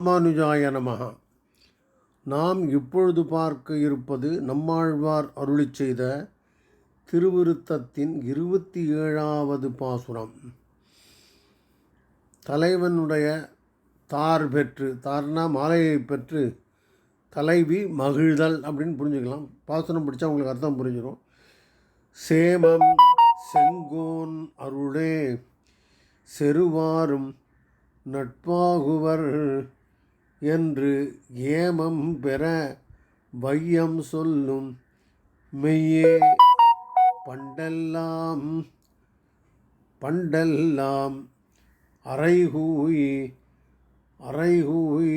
ராமானுஜாய நமக நாம் இப்பொழுது பார்க்க இருப்பது நம்மாழ்வார் அருளிச் செய்த திருவிருத்தத்தின் இருபத்தி ஏழாவது பாசுரம். தலைவனுடைய தார் பெற்று தார்னா மாலையை பெற்று தலைவி மகிழ்தல் அப்படின்னு புரிஞ்சுக்கலாம். பாசுரம் பிடிச்சா உங்களுக்கு அர்த்தம் புரிஞ்சிடும் சேமம் செங்கோன் அருளே செருவாரும் நட்பாகுவர் என்று ஏமம் பெற வையம் சொல்லும் மெய்யே. பண்டெல்லாம் பண்டெல்லாம் அரைகூய் அரைகூய்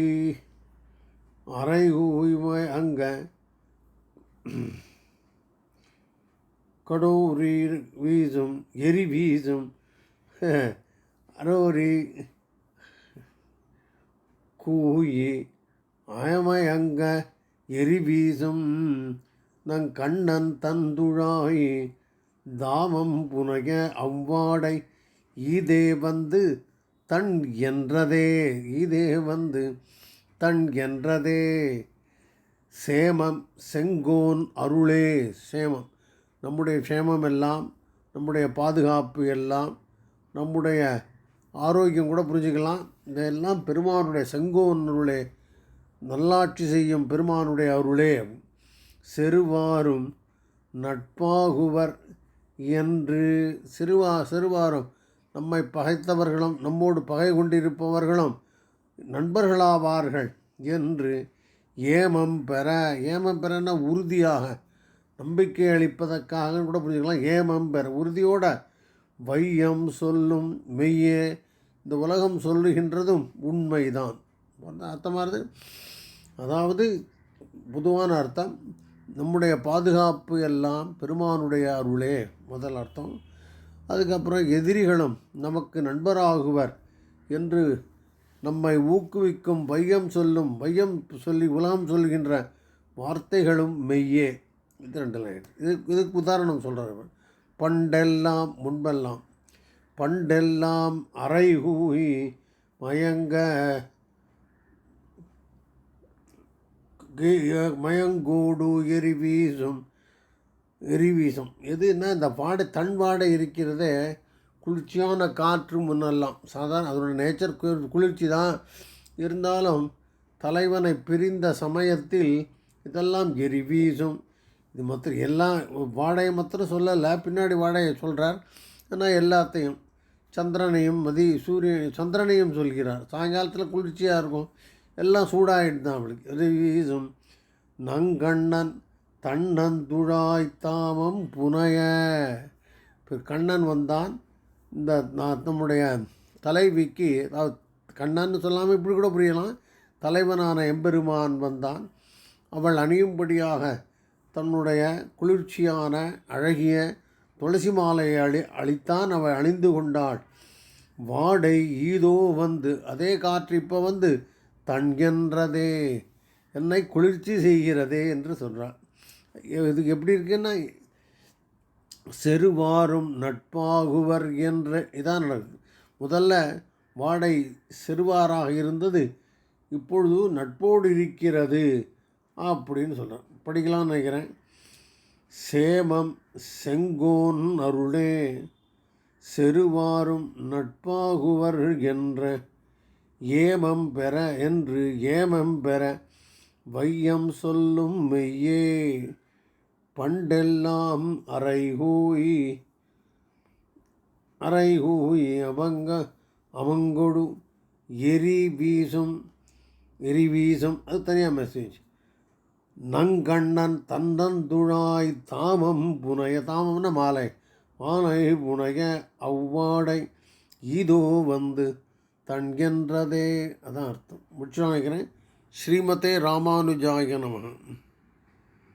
அரைகூய் அங்க கடோரி வீசும் எரி வீசும் அரோரி கூயி அயமயங்க எரிவீசும் நங் கண்ணன் தந்துழாய் தாமம் புனைய அவ்வாடை ஈதே வந்து தன் என்றதே ஈதே வந்து தன் என்றதே. சேமம் செங்கோன் அருளே சேமம். நம்முடைய சேமம் எல்லாம் நம்முடைய பாதுகாப்பு எல்லாம் நம்முடைய ஆரோக்கியம் கூட புரிஞ்சுக்கலாம். இதெல்லாம் பெருமானுடைய செங்கோன்னருளே நல்லாட்சி செய்யும் பெருமானுடைய அருளே செருவாரும் நட்பாகுவர் என்று சிறுவா சிறுவாரும் நம்மை பகைத்தவர்களும் நம்மோடு பகை கொண்டிருப்பவர்களும் நண்பர்களாவார்கள் என்று ஏமம் பெற ஏமம் பெறன்னா உறுதியாக நம்பிக்கை அளிப்பதற்காக கூட புரிஞ்சுக்கலாம். ஏமம் பெற உறுதியோட வையம் சொல்லும் மெய்யே இந்த உலகம் சொல்லுகின்றதும் உண்மைதான். அர்த்தமானது அதாவது பொதுவான அர்த்தம் நம்முடைய பாதுகாப்பு எல்லாம் பெருமானுடைய அருளே முதல் அர்த்தம். அதுக்கப்புறம் எதிரிகளும் நமக்கு நண்பராகுவர் என்று நம்மை ஊக்குவிக்கும் வையம் சொல்லும் வையம் சொல்லி உலகம் சொல்கின்ற வார்த்தைகளும் மெய்யே. இது ரெண்டு லைன் இது இதுக்கு உதாரணம் சொல்கிறார் பண்டெல்லாம் முன்பெல்லாம். பண்டெல்லாம் அரைகூய் மயங்க மயங்கூடு எரிவீசும் எரிவீசும் எரி எதுன்னா இந்த பாடை தன் வாடை இருக்கிறதே குளிர்ச்சியான காற்று முன்னெல்லாம். சாதாரண அதோட நேச்சர் குளிர்ச்சி தான். இருந்தாலும் தலைவனை பிரிந்த சமயத்தில் இதெல்லாம் எரி வீசும். இது மாத்திரம் எல்லாம் வாடகை மாத்திரம் சொல்லலை பின்னாடி வாடகை சொல்கிறார் ஆனால் எல்லாத்தையும் சந்திரனையும் மதி சூரியன் சந்திரனையும் சொல்கிறார். சாயங்காலத்தில் குளிர்ச்சியாக இருக்கும். எல்லாம் சூடாகிட்டு தான் அவளுக்கு. அது வீசும் நங்கண்ணன் தன்னன் துழாய் தாமம் புனைய. இப்போ கண்ணன் வந்தான். இந்த நான் நம்முடைய தலைவிக்கு கண்ணன்னு சொல்லாமல் இப்படி கூட புரியலாம். தலைவனான எம்பெருமான் வந்தான். அவள் அணியும்படியாக தன்னுடைய குளிர்ச்சியான அழகிய துளசி மாலையை அழி அழித்தான் அவள் அணிந்து கொண்டாள். வாடை ஈதோ வந்து அதே காற்று இப்போ வந்து தன்கின்றதே என்னை குளிர்ச்சி செய்கிறதே என்று சொல்கிறான் இதுக்கு எப்படி இருக்குன்னா செருவாரும் நட்பாகுவர் என்ற இதான் நடக்குது. முதல்ல வாடை செருவாராக இருந்தது இப்பொழுது நட்போடு இருக்கிறது அப்படின்னு சொல்கிறேன் படிக்கலாம்னு நினைக்கிறேன். சேமம் செங்கோன் அருளே செருவாரும் நட்பாகுவர் என்ற ஏமம் பெற என்று ஏமம் பெற வையம் சொல்லும் மெய்யே பண்டெல்லாம் அரைகூய் அரைகூய் அவங்க அவங்கொடு எரி வீசும் எரி வீசும். அது தனியாக மெசேஜ் நங்கண்ணன் தந்தந்துழாய் தாமம் புனைய தாமம்னா மாலை? மாலை புனைய அவ்வாடை இதோ வந்து தன்கின்றதே. அதான் அர்த்தம். முடிச்சு நினைக்கிறேன் ஸ்ரீமதே ராமானுஜாய நம.